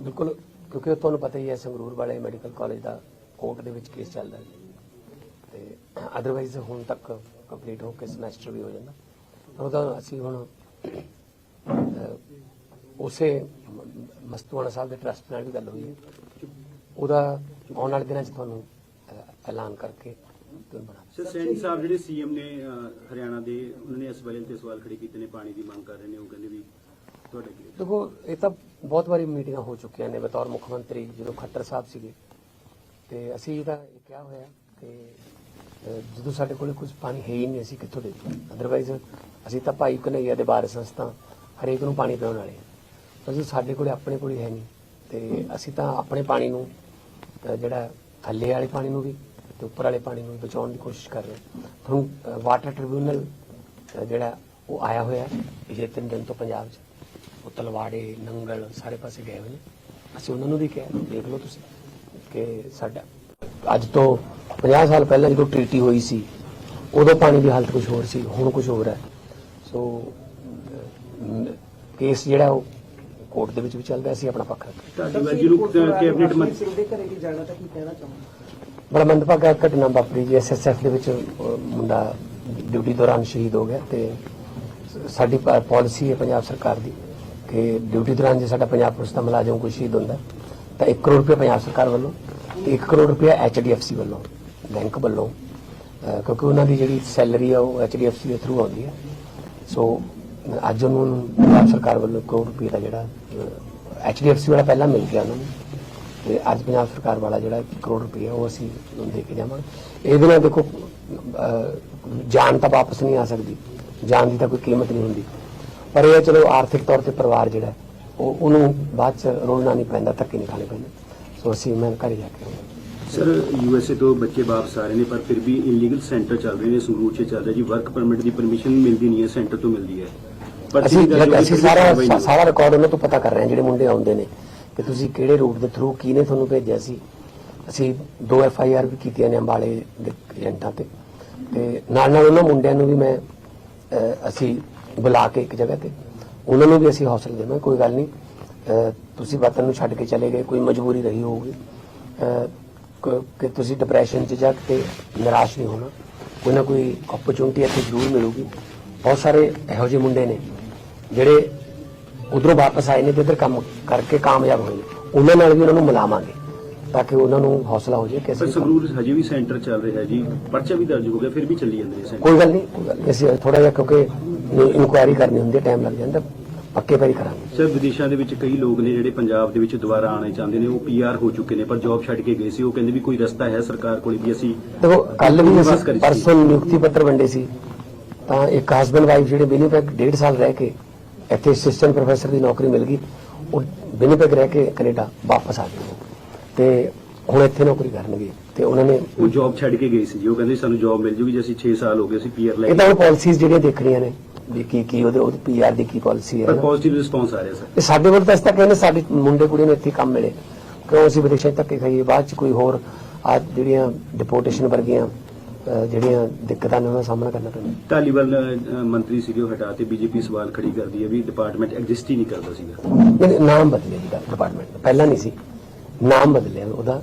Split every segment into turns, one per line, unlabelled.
ਬਿਲਕੁਲ, ਕਿਉਂਕਿ ਤੁਹਾਨੂੰ ਪਤਾ ਹੀ ਹੈ, ਸੰਗਰੂਰ ਵਾਲੇ ਮੈਡੀਕਲ ਕਾਲਜ ਦਾ ਕੋਰਟ ਦੇ ਵਿੱਚ ਕੇਸ ਚੱਲਦਾ ਹੈ। ਤੇ ਅਦਰਵਾਈਜ਼ ਹੁਣ ਤੱਕ ਕੰਪਲੀਟ ਹੋ ਕੇ ਸਮੈਸਟਰ ਵੀ ਹੋ ਜਾਂਦਾ। ਉਹਦਾ ਅਸੀਂ ਹੁਣ ਉਸੇ ਮਸਤੂਆਣਾ ਸਾਹਿਬ ਦੇ ਟਰਸਟ ਨਾਲ ਵੀ ਗੱਲ ਹੋਈ ਹੈ। ਉਹਦਾ ਆਉਣ ਵਾਲੇ ਦਿਨਾਂ 'ਚ ਤੁਹਾਨੂੰ ਐਲਾਨ ਕਰਕੇ
ਸਰ, ਸੈਣੀ ਸਾਹਿਬ ਜਿਹੜੇ ਸੀਐਮ ਨੇ ਹਰਿਆਣਾ ਦੇ, ਉਹਨਾਂ ਨੇ ਇਸ ਵੇਲੇ ਤੇ ਸਵਾਲ ਖੜੇ ਕੀਤੇ ਨੇ, ਪਾਣੀ ਦੀ ਮੰਗ ਕਰ ਰਹੇ ਨੇ, ਉਹ ਕਹਿੰਦੇ ਵੀ ਤੁਹਾਡੇ ਕੀ
ਦੇਖੋ, ਇਹ ਤਾਂ ਬਹੁਤ ਵਾਰੀ ਮੀਟਿੰਗਾਂ ਹੋ ਚੁੱਕੀਆਂ ਨੇ ਬਤੌਰ ਮੁੱਖ ਮੰਤਰੀ ਜਦੋਂ ਖੱਟਰ ਸਾਹਿਬ ਸੀਗੇ। ਤੇ ਅਸੀਂ ਤਾਂ ਇਹ ਕਿਹਾ ਹੋਇਆ ਕਿ ਜਦੋਂ ਸਾਡੇ ਕੋਲੇ ਕੁਝ ਪਾਣੀ ਹੈ ਹੀ ਨਹੀਂ, ਅਸੀਂ ਕਿੱਥੋਂ ਦੇ ਅਦਰਵਾਈਜ਼ ਅਸੀਂ ਤਾਂ ਭਾਈ ਕਨਈਆ ਦੇ ਬਾਰੇ ਸੰਸਥਾ ਹਰੇਕ ਨੂੰ ਪਾਣੀ ਪਿਆਉਣ ਵਾਲੇ ਹਾਂ। ਪਰ ਸਾਡੇ ਕੋਲੇ ਆਪਣੇ ਕੋਲੇ ਹੈ ਨਹੀਂ, ਤੇ ਅਸੀਂ ਤਾਂ ਆਪਣੇ ਪਾਣੀ ਨੂੰ ਜਿਹੜਾ ਥੱਲੇ ਵਾਲੇ ਪਾਣੀ ਨੂੰ ਵੀ ਤੇ ਉੱਪਰ ਵਾਲੇ ਪਾਣੀ ਨੂੰ ਵੀ ਬਚਾਉਣ ਦੀ ਕੋਸ਼ਿਸ਼ ਕਰ ਰਹੇ ਹਾਂ। ਹੁਣ ਵਾਟਰ ਟ੍ਰਿਬਿਊਨਲ ਜਿਹੜਾ ਉਹ ਆਇਆ ਹੋਇਆ ਹੈ, ਪਿਛਲੇ ਤਿੰਨ ਦਿਨ ਤੋਂ ਪੰਜਾਬ 'ਚ। ਉਹ ਤਲਵਾੜੇ ਨੰਗਲ ਸਾਰੇ ਪਾਸੇ ਗਏ ਹੋਏ ਨੇ। ਅਸੀਂ ਉਹਨਾਂ ਨੂੰ ਵੀ ਕਿਹਾ ਦੇਖ ਲਓ ਤੁਸੀਂ ਕਿ ਸਾਡਾ ਅੱਜ ਤੋਂ 50 ਸਾਲ ਪਹਿਲਾਂ ਜਦੋਂ ਟ੍ਰੀਟੀ ਹੋਈ ਸੀ ਉਦੋਂ ਪਾਣੀ ਦੀ ਹਾਲਤ ਕੁਝ ਹੋਰ ਸੀ ਹੁਣ ਕੁਝ ਹੋਰ ਹੈ। ਸੋ ਕੇਸ ਜਿਹੜਾ ਉਹ ਕੋਰਟ ਦੇ ਵਿੱਚ ਵੀ ਚੱਲਦਾ ਅਸੀਂ ਆਪਣਾ ਪੱਖ
ਤੁਹਾਡੀ ਵਾਰ ਜਿਹਨੂੰ ਕੈਬਨਿਟ ਮੰਤਰੀ
ਦੇ ਘਰੇ ਵੀ ਜਾਣਾ ਤਾਂ ਕੀ ਕਹਿਣਾ ਚਾਹੁੰਦੇ
ਬੜਾ ਮੰਦਭਾਗਾ ਘਟਨਾ ਵਾਪਰੀ ਜੀ ਐਸਐਸਐਫ ਦੇ ਵਿੱਚ ਮੁੰਡਾ ਡਿਊਟੀ ਦੌਰਾਨ ਸ਼ਹੀਦ ਹੋ ਗਿਆ ਤੇ ਸ- ਸਾਡੀ ਪਾਲਿਸੀ ਹੈ ਪੰਜਾਬ ਸਰਕਾਰ ਦੀ। ਕਿ ਡਿਊਟੀ ਦੌਰਾਨ ਜੇ ਸਾਡਾ ਪੰਜਾਬ ਪੁਲਿਸ ਦਾ ਮੁਲਾਜ਼ਮ ਕੋਈ ਸ਼ਹੀਦ ਹੁੰਦਾ ਤਾਂ 1 ਕਰੋੜ ਰੁਪਏ ਪੰਜਾਬ ਸਰਕਾਰ ਵੱਲੋਂ ਤੇ 1 ਕਰੋੜ ਰੁਪਏ ਐਚਡੀਐਫਸੀ ਵੱਲੋਂ ਬੈਂਕ ਵੱਲੋਂ ਕਿਉਂਕਿ ਉਹਨਾਂ ਦੀ ਜਿਹੜੀ ਸੈਲਰੀ ਆ ਉਹ ਐਚਡੀਐਫਸੀ ਦੇ ਥਰੂ ਆਉਂਦੀ ਹੈ। ਸੋ ਅੱਜ ਉਹਨੂੰ ਪੰਜਾਬ ਸਰਕਾਰ ਵੱਲੋਂ ਕਰੋੜ ਰੁਪਏ ਦਾ ਜਿਹੜਾ ਐਚਡੀਐਫਸੀ ਵਾਲਾ ਪਹਿਲਾਂ ਮਿਲ ਗਿਆ ਉਹਨਾਂ ਨੂੰ ਤੇ ਅੱਜ ਪੰਜਾਬ ਸਰਕਾਰ ਵਾਲਾ ਜਿਹੜਾ ਕਰੋੜ ਰੁਪਏ ਉਹ ਅਸੀਂ ਦੇ ਕੇ ਜਾਵਾਂਗੇ। ਇਹਦੇ ਨਾਲ ਦੇਖੋ ਅਹ, ਜਾਨ ਤਾਂ ਵਾਪਸ ਨਹੀਂ ਆ ਸਕਦੀ। ਜਾਨ ਦੀ ਤਾਂ ਕੋਈ ਕੀਮਤ ਨਹੀਂ ਹੁੰਦੀ। ਪਰ ਇਹ ਚਲੋ ਆਰਥਿਕ ਤੌਰ ਤੇ ਪਰਿਵਾਰ ਜਿਹੜਾ ਉਹ ਉਹਨੂੰ ਬਾਅਦ ਚ ਰੋਲਣਾ ਨਹੀਂ ਪੈਂਦਾ ਧੱਕੇ ਨਹੀਂ ਖਾਣੇ ਪੈਂਦੇ। ਸੋ ਅਸੀਂ ਮੈਂ ਘਰੇ ਜਾ ਕੇ
ਸਰ ਯੂਐਸਏ ਤੋਂ ਬੱਚੇ ਵਾਪਸ ਆ ਰਹੇ ਨੇ ਪਰ ਫਿਰ ਵੀ ਇਲੀਗਲ ਸੈਂਟਰ ਚੱਲ ਰਹੇ ਨੇ ਸੰਗਰੂਰ 'ਚ ਚੱਲ ਰਿਹਾ ਜੀ। ਵਰਕ ਪਰਮਿਟ ਦੀ ਪਰਮਿਸ਼ਨ ਮਿਲਦੀ ਨਹੀਂ ਹੈ ਸੈਂਟਰ ਤੋਂ ਮਿਲਦੀ ਹੈ। ਪਰ
ਅਸੀਂ ਅਸੀਂ ਸਾਰਾ। ਸਾਰਾ ਰਿਕਾਰਡ ਉਹਨਾਂ ਤੋਂ ਪਤਾ ਕਰ ਰਹੇ ਹਾਂ ਜਿਹੜੇ ਮੁੰਡੇ ਆਉਂਦੇ ਨੇ ਕਿ ਤੁਸੀਂ ਕਿਹੜੇ ਰੂਟ ਦੇ ਥਰੂ ਕਿਹਨੇ ਤੁਹਾਨੂੰ ਭੇਜਿਆ ਸੀ। ਅਸੀਂ ਦੋ ਐਫ ਆਈ ਆਰ ਵੀ ਕੀਤੀਆਂ ਨੇ ਅੰਬਾਲੇ ਦੇ ਏਜੰਟਾਂ ਤੇ। ਤੇ ਨਾਲ ਨਾਲ ਉਹਨਾਂ ਮੁੰਡਿਆਂ ਨੂੰ ਵੀ ਮੈਂ ਅਸੀਂ ਬੁਲਾ ਕੇ ਇੱਕ ਜਗ੍ਹਾ ਤੇ। ਉਹਨਾਂ ਨੂੰ ਵੀ ਅਸੀਂ ਹੌਸਲਾ ਦੇਵਾਂਗੇ ਕੋਈ ਗੱਲ ਨਹੀਂ। ਤੁਸੀਂ ਵਤਨ ਨੂੰ ਛੱਡ ਕੇ ਚਲੇ ਗਏ ਕੋਈ ਮਜਬੂਰੀ ਰਹੀ ਹੋਊਗੀ। ਕ- ਤੁਸੀਂ ਡਿਪਰੈਸ਼ਨ 'ਚ ਜਾ ਕੇ ਨਿਰਾਸ਼ ਨਹੀਂ ਹੋਣਾ। ਕੋਈ ਨਾ ਕੋਈ ਓਪਰਚੁਨਿਟੀ ਇੱਥੇ ਜ਼ਰੂਰ ਮਿਲੂਗੀ। ਬਹੁਤ ਸਾਰੇ ਇਹੋ ਜਿਹੇ ਮੁੰਡੇ ਨੇ ਜਿਹੜੇ ਉਧਰੋਂ ਵਾਪਸ ਆਏ ਨੇ ਤੇ ਇੱਧਰ ਕੰਮ ਕਰਕੇ ਕਾਮਯਾਬ ਹੋਏ ਉਹਨਾਂ ਨਾਲ ਵੀ ਉਹਨਾਂ ਨੂੰ ਮਿਲਾਵਾਂਗੇ ਤਾਂ ਕਿ ਉਹਨਾਂ ਨੂੰ ਹੌਸਲਾ ਹੋ ਜਾਏ ਕਿ ਅਸੀਂ
ਸੰਗਰੂਰ ਹਜੇ ਵੀ ਸੈਂਟਰ ਚੱਲ ਰਿਹਾ ਜੀ। ਪਰਚਾ ਵੀ ਦਰਜ ਹੋ ਗਿਆ ਫਿਰ ਵੀ ਚੱਲੀ ਜਾਂਦੇ ਨੇ
ਕੋਈ ਗੱਲ ਨਹੀਂ ਕੋਈ ਗੱਲ ਨਹੀਂ। ਅਸੀਂ ਥੋੜਾ ਜਿਹਾ ਕਿਉਂਕਿ ਇਨਕੁਆਇਰੀ ਕਰਨੀ ਹੁੰਦੀ ਹੈ ਟਾਈਮ ਲੱਗ ਜਾਂਦਾ ਪੱਕੇ ਪੈਰੀ ਕਰਾਂਗੇ
ਸਰ ਵਿਦੇਸ਼ਾਂ ਦੇ ਵਿੱਚ ਕਈ ਲੋਕ ਨੇ ਜਿਹੜੇ ਪੰਜਾਬ ਦੇ ਵਿੱਚ ਦੁਬਾਰਾ ਆਉਣਾ ਚਾਹੁੰਦੇ ਨੇ ਉਹ ਪੀਆਰ ਹੋ ਚੁੱਕੇ ਨੇ ਪਰ ਜੌਬ ਛੱਡ ਕੇ ਗਏ ਸੀ ਉਹ ਕਹਿੰਦੇ ਵੀ ਕੋਈ ਰਸਤਾ ਹੈ ਸਰਕਾਰ ਕੋਲ ਵੀ ਅਸੀਂ
ਦੇਖੋ ਕੱਲ ਵੀ
ਬਸ
ਅਸੀਂ
ਕਰੀ ਸੀ।
ਪਰਸੋਂ ਨਿਯੁਕਤੀ ਪੱਤਰ ਵੰਡੇ ਸੀ ਤਾਂ ਇੱਕ ਹਸਬੰਡ ਵਾਈਫ ਜਿਹੜੇ ਵਿਨੀਪੈਗ ਡੇਢ ਸਾਲ ਰਹਿ ਕੇ ਇੱਥੇ ਅਸਿਸਟੈਂਟ ਪ੍ਰੋਫੈਸਰ ਦੀ ਨੌਕਰੀ ਮਿਲ ਗਈ ਉਹ ਵਿਨੀਪੈਗ ਰਹਿ ਕੇ ਕੈਨੇਡਾ ਵਾਪਸ ਆ ਗਏ ਤੇ ਹੁਣ ਇੱਥੇ ਨੌਕਰੀ ਕਰਨਗੇ ਤੇ ਉਹਨਾਂ ਨੇ
ਉਹ ਜੌਬ ਛੱਡ ਕੇ ਗਏ ਸੀ ਜੀ ਉਹ ਕਹਿੰਦੇ ਸਾਨੂੰ ਜੌਬ ਮਿਲ ਜੂਗੀ ਜੇ ਅਸੀਂ 6 ਸਾਲ ਹੋ ਗਏ ਅਸੀਂ ਪੀਆਰ ਲੈ
ਇਹ
ਕੇ
ਤਾਂ ਹੁਣ ਪਾਲਿਸੀਜ਼ ਜਿਹੜੀਆਂ ਦੇਖਣੀਆਂ ਨੇ ਵੀ ਕੀ ਕੀ ਉਹਦੇ ਉਹਦੇ ਪੀਆਰ ਦੀ ਕੀ ਪਾਲਿਸੀ ਹੈ।
ਪਰ। ਪੋਜ਼ਿਟਿਵ ਰਿਸਪੌਂਸ ਆ ਰਿਹਾ ਸਰ
ਇਹ ਸਾਡੇ ਵੱਲ ਤਾਂ ਇਸ ਤੱਕ ਕਹਿੰਦੇ ਸਾਡੇ ਮੁੰਡੇ ਕੁੜੀਆਂ ਨੂੰ ਇੱਥੇ ਕੰਮ ਮਿਲੇ। ਕਿਉਂ ਅਸੀਂ ਵਿਦੇਸ਼ਾਂ ਧੱਕੇ ਖਾਈਏ? ਬਾਅਦ ਚ ਕੋਈ ਹੋਰ ਆ ਜਿਹੜੀਆਂ ਡਿਪੋਰਟੇਸ਼ਨ ਵਰਗੀਆਂ ਅਹ, ਜਿਹੜੀਆਂ ਦਿੱਕਤਾਂ ਨੇ ਉਹਨਾਂ ਦਾ ਸਾਹਮਣਾ ਕਰਨਾ ਪੈਂਦਾ।
ਅ, ਮੰਤਰੀ ਸੀਗੇ ਉਹ ਹਟਾ ਤੇ ਬੀਜੇਪੀ ਸਵਾਲ ਖੜੀ ਕਰਦੀ ਹੈ ਵੀ ਡਿਪਾਰਟਮੈਂਟ ਐਗਜ਼ਿਸਟ ਹੀ ਨਹੀਂ ਕਰਦਾ ਸੀਗਾ।
ਨਹੀਂ, ਨਾਮ ਬਦਲਿਆ ਜੀ ਡਿਪਾਰਟਮੈਂਟ ਪਹਿਲਾਂ ਨਹੀਂ ਸੀ। ਨਾਮ ਬਦਲਿਆ ਉਹਦਾ।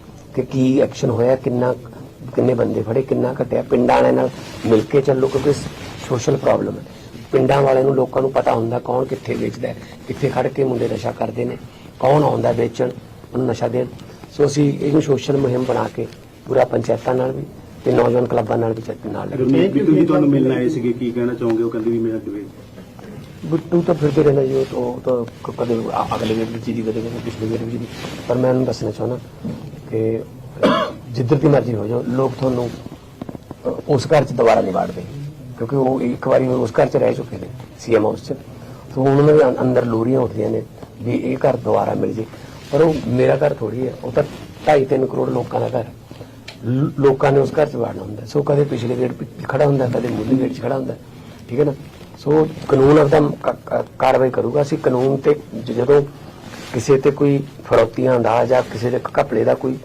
ਕਿ ਕੀ ਐਕਸ਼ਨ ਹੋਇਆ ਕਿੰਨਾ ਕਿੰਨੇ ਬੰਦੇ ਫੜੇ ਕਿੰਨਾ ਘਟਿਆ ਪਿੰਡਾਂ ਵਾਲਿਆਂ ਨਾਲ ਮਿਲ ਕੇ ਚੱਲੋ ਕਿਉਂਕਿ ਸੋਸ਼ਲ ਪ੍ਰੋਬਲਮ ਹੈ। ਪਿੰਡਾਂ ਵਾਲਿਆਂ ਨੂੰ ਲੋਕਾਂ ਨੂੰ ਪਤਾ ਹੁੰਦਾ ਕੌਣ ਕਿੱਥੇ ਵੇਚਦਾ ਕਿੱਥੇ ਖੜ ਕੇ ਮੁੰਡੇ ਨਸ਼ਾ ਕਰਦੇ ਨੇ ਕੌਣ ਆਉਂਦਾ ਵੇਚਣ ਉਹਨੂੰ ਨਸ਼ਾ ਦੇਣ। ਸੋ ਅਸੀਂ ਇਹਨੂੰ ਸੋਸ਼ਲ ਮੁਹਿੰਮ ਬਣਾ ਕੇ ਪੂਰਾ ਪੰਚਾਇਤਾਂ ਨਾਲ ਵੀ ਤੇ ਨੌਜਵਾਨ ਕਲੱਬਾਂ ਨਾਲ ਵੀ ਚੱਲ ਨਾਲ ਲੈ ਕੇ
ਗੁਰਮੀਤ ਬਿੱਟੂ ਜੀ ਤੁਹਾਨੂੰ ਮਿਲਣ ਆਏ ਸੀਗੇ ਕੀ ਕਹਿਣਾ ਚਾਹੋਗੇ? ਉਹ ਕਹਿੰਦੇ ਵੀ ਮੇਰਾ ਡਿਬੇਟ
ਬਿੱਟੂ ਤਾਂ ਫਿਰਦੇ ਰਹਿੰਦਾ ਜੀ ਉਹ ਤਾਂ- ਕਦੇ ਅਗਲੇ ਵੇਲੇ ਜੀ ਦੀ ਕਦੇ ਪਿਛਲੇ ਵੇਲੇ ਜੀ ਦੀ। ਪਰ ਮੈਂ ਉਹਨੂੰ ਦੱਸਣਾ ਚਾਹੁੰਦਾ ਕਿ ਜਿੱਧਰ ਦੀ ਮਰਜ਼ੀ ਹੋ ਜਾਓ, ਲੋਕ ਤੁਹਾਨੂੰ ਉਸ ਘਰ 'ਚ ਦੁਬਾਰਾ ਨਹੀਂ ਵਾੜਦੇ। ਕਿਉਂਕਿ ਉਹ ਇੱਕ ਵਾਰੀ ਉਸ ਘਰ 'ਚ ਰਹਿ ਚੁੱਕੇ ਨੇ, ਸੀਐਮ ਹਾਊਸ 'ਚ। ਤੋਂ ਉਹਨਾਂ ਦੇ ਅੰਦਰ ਲੋਰੀਆਂ ਉੱਠਦੀਆਂ ਨੇ ਵੀ ਇਹ ਘਰ ਦੁਬਾਰਾ ਮਿਲ ਜੇ। ਪਰ ਉਹ ਮੇਰਾ ਘਰ ਥੋੜੀ ਹੈ, ਉਹ ਤਾਂ 2.5 ਕਰੋੜ ਲੋਕਾਂ ਦਾ ਘਰ। ਲੋਕਾਂ ਨੇ ਉਸ ਘਰ 'ਚ ਵਾੜਨਾ ਹੁੰਦਾ। ਸੋ ਕਦੇ ਪਿਛਲੇ ਗੇਟ 'ਤੇ ਖੜਾ ਹੁੰਦਾ, ਕਦੇ ਮੁੱਢਲੇ ਗੇਟ 'ਚ ਖੜਾ ਹੁੰਦਾ, ਠੀਕ ਹੈ ਨਾ? ਸੋ ਕਾਨੂੰਨ ਆਪਦਾ ਕਾਰਵਾਈ ਕਰੂਗਾ। ਅਸੀਂ ਕਾਨੂੰਨ ਤੇ ਜਦੋਂ ਕਿਸੇ ਤੇ ਕੋਈ ਫਰੋਤੀਆਂ ਦਾ ਜਾਂ ਕਿਸੇ ਦੇ ਘਪਲੇ ਦਾ ਕੋਈ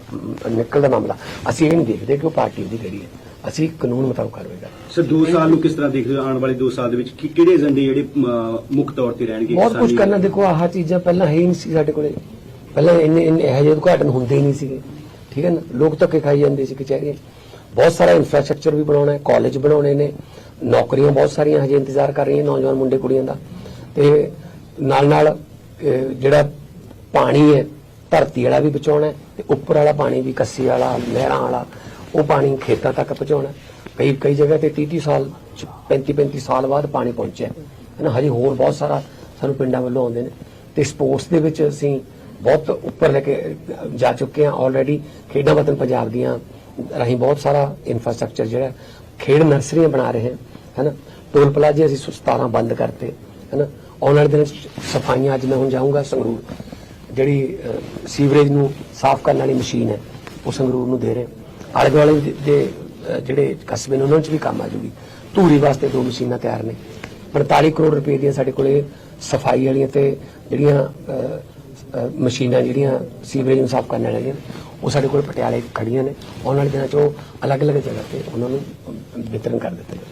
ਨਿਕਲਦਾ ਮਾਮਲਾ ਅਸੀਂ ਇਹ ਨਹੀਂ ਦੇਖਦੇ ਕਿ ਉਹ ਪਾਰਟੀ ਦੀ ਕਿਹੜੀ ਹੈ। ਅਸੀਂ ਕਾਨੂੰਨ ਮੁਤਾਬਕ ਕਾਰਵਾਈ
ਸਰ 2 ਸਾਲ ਨੂੰ ਕਿਸ ਤਰ੍ਹਾਂ ਦੇਖਦੇ ਹੋ ਆਉਣ ਵਾਲੇ 2 ਸਾਲ ਦੇ ਵਿੱਚ? ਕਿ- ਕਿਹੜੇ ਏਜੰਡੇ ਜਿਹੜੇ ਮੁੱਖ ਤੌਰ ਤੇ ਰਹਿਣਗੇ
ਬਹੁਤ ਕੁਝ ਕਰਨਾ ਦੇਖੋ ਆਹ ਚੀਜ਼ਾਂ ਪਹਿਲਾਂ ਹੈ ਹੀ ਨਹੀਂ ਸੀ ਸਾਡੇ ਕੋਲੇ। ਪਹਿਲਾਂ ਇੰਨੇ ਇੰਨੇ ਇਹੋ ਜਿਹੇ ਉਦਘਾਟਨ ਹੁੰਦੇ ਹੀ ਨਹੀਂ ਸੀਗੇ। ਠੀਕ ਹੈ ਨਾ? ਲੋਕ ਧੱਕੇ ਖਾਈ ਜਾਂਦੇ ਸੀ ਕਚਹਿਰੀਆਂ। ਬਹੁਤ ਸਾਰਾ ਇਨਫਰਾਸਟ੍ਰਕਚਰ ਵੀ ਬਣਾਉਣਾ ਹੈ ਕਾਲਜ ਬਣਾਉਣੇ ਨੇ ਨੌਕਰੀਆਂ ਬਹੁਤ ਸਾਰੀਆਂ ਹਜੇ ਇੰਤਜ਼ਾਰ ਕਰ ਰਹੀਆਂ ਨੌਜਵਾਨ ਮੁੰਡੇ ਕੁੜੀਆਂ ਦਾ। ਤੇ ਨਾਲ ਨਾਲ ਜਿਹੜਾ ਪਾਣੀ ਹੈ, ਧਰਤੀ ਵਾਲਾ ਵੀ ਬਚਾਉਣਾ ਹੈ ਤੇ ਉੱਪਰ ਵਾਲਾ ਪਾਣੀ ਵੀ, ਕੱਸੀ ਵਾਲਾ, ਨਹਿਰਾਂ ਵਾਲਾ, ਉਹ ਪਾਣੀ ਖੇਤਾਂ ਤੱਕ ਪਹੁੰਚਾਉਣਾ ਕਈ ਕਈ ਜਗ੍ਹਾ ਤੇ 30 30 ਸਾਲ 35 35 ਸਾਲ ਬਾਅਦ ਪਾਣੀ ਪਹੁੰਚਿਆ ਹੈ। ਨਾ ਹਜੇ ਹੋਰ ਬਹੁਤ ਸਾਰਾ ਸਾਨੂੰ ਪਿੰਡਾਂ ਵੱਲੋਂ ਆਉਂਦੇ ਨੇ। ਤੇ ਸਪੋਰਟਸ ਦੇ ਵਿੱਚ ਅਸੀਂ ਬਹੁਤ ਉੱਪਰ ਲੈ ਕੇ ਜਾ ਚੁੱਕੇ ਹਾਂ ਆਲਰੇਡੀ ਖੇਡਾਂ ਵਤਨ ਪੰਜਾਬ ਦੀਆਂ ਰਾਹੀਂ ਬਹੁਤ ਸਾਰਾ ਇਨਫਰਾਸਟ੍ਰਕਚਰ ਜਿਹੜਾ ਖੇਡ ਨਰਸਰੀਆਂ ਬਣਾ ਰਹੇ ਹਾਂ, ਹੈਨਾ। ਟੋਲ ਪਲਾਜ਼ੇ ਅਸੀਂ 17 ਬੰਦ ਕਰਤੇ, ਹੈਨਾ। ਆਉਣ ਵਾਲੇ ਦਿਨ 'ਚ ਸਫਾਈਆਂ ਅੱਜ ਮੈਂ ਹੁਣ ਜਾਊਂਗਾ ਸੰਗਰੂਰ। ਜਿਹੜੀ ਸੀਵਰੇਜ ਨੂੰ ਸਾਫ਼ ਕਰਨ ਵਾਲੀ ਮਸ਼ੀਨ ਹੈ, ਉਹ ਸੰਗਰੂਰ ਨੂੰ ਦੇ ਰਹੇ ਆਲੇ ਦੁਆਲੇ ਦੇ- ਜਿਹੜੇ ਕਸਬੇ ਨੇ, ਉਹਨਾਂ 'ਚ ਵੀ ਕੰਮ ਆ ਜੂਗੀ। ਧੂਰੀ ਵਾਸਤੇ ਦੋ ਮਸ਼ੀਨਾਂ ਤਿਆਰ ਨੇ। 45 ਕਰੋੜ ਰੁਪਏ ਦੀਆਂ ਸਾਡੇ ਕੋਲੇ ਸਫ਼ਾਈ ਵਾਲੀਆਂ ਤੇ ਜਿਹੜੀਆਂ ਮਸ਼ੀਨਾਂ ਜਿਹੜੀਆਂ ਸੀਵਰੇਜ ਨੂੰ ਸਾਫ਼ ਕਰਨ ਵਾਲੀਆਂ ਉਹ ਸਾਡੇ ਕੋਲ ਪਟਿਆਲੇ ਖੜੀਆਂ ਨੇ। ਆਉਣ ਵਾਲੇ ਦਿਨਾਂ 'ਚ ਉਹ ਅਲੱਗ-ਅਲੱਗ ਜਗ੍ਹਾ ਤੇ ਉਹਨਾਂ ਨੂੰ ਵਿਤਰਨ ਕਰ ਦਿੱਤੇ ਜਾਣਗੇ।